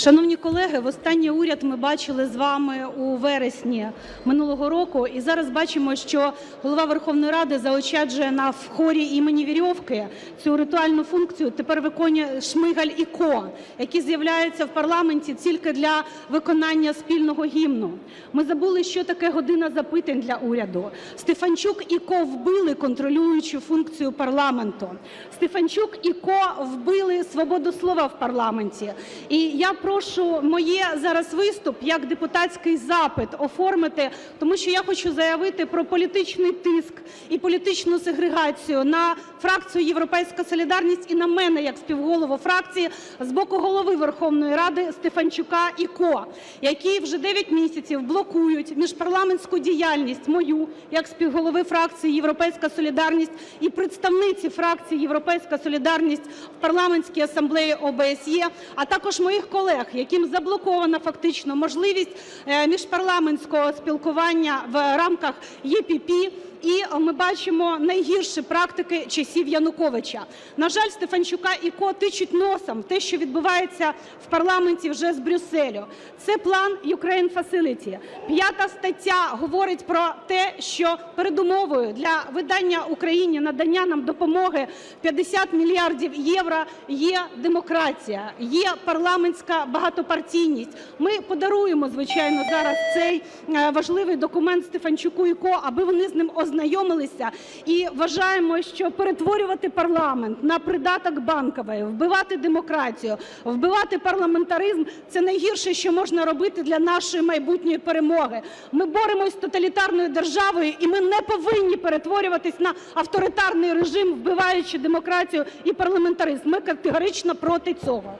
Шановні колеги, востаннє уряд ми бачили з вами у вересні минулого року. І зараз бачимо, що Голова Верховної Ради заощаджує на хорі імені Вірьовки. Цю ритуальну функцію тепер виконує Шмигаль і Ко, які з'являються в парламенті тільки для виконання спільного гімну. Ми забули, що таке "година запитань" для уряду. Стефанчук і Ко вбили контролюючу функцію парламенту. Стефанчук і Ко вбили свободу слова в парламенті. І я прошу моє зараз виступ як депутатський запит оформити, тому що я хочу заявити про політичний тиск і політичну сегрегацію на фракцію "Європейська солідарність" і на мене як співголову фракції з боку Голови Верховної Ради Стефанчука і Ко, які вже 9 місяців блокують міжпарламентську діяльність мою як співголови фракції "Європейська солідарність" і представниці фракції "Європейська солідарність" в Парламентській асамблеї ОБСЄ, а також моїх колег, яким заблокована фактично можливість е, міжпарламентського спілкування в рамках ЄПП. Ми бачимо найгірші практики часів Януковича. На жаль, Стефанчука і Ко тичуть носом те, що відбувається в парламенті вже з Брюсселю. Це план Ukraine Facility. П'ята стаття говорить про те, що передумовою для видання Україні, надання нам допомоги 50 мільярдів євро є демократія, є парламентська багатопартійність. Ми подаруємо, звичайно, зараз цей е, важливий документ Стефанчуку і Ко, аби вони з ним ознайомилися. І вважаємо, що перетворювати парламент на придаток Банкової, вбивати демократію, вбивати парламентаризм – це найгірше, що можна робити для нашої майбутньої перемоги. Ми боремось з тоталітарною державою, і ми не повинні перетворюватись на авторитарний режим, вбиваючи демократію і парламентаризм. Ми категорично проти цього.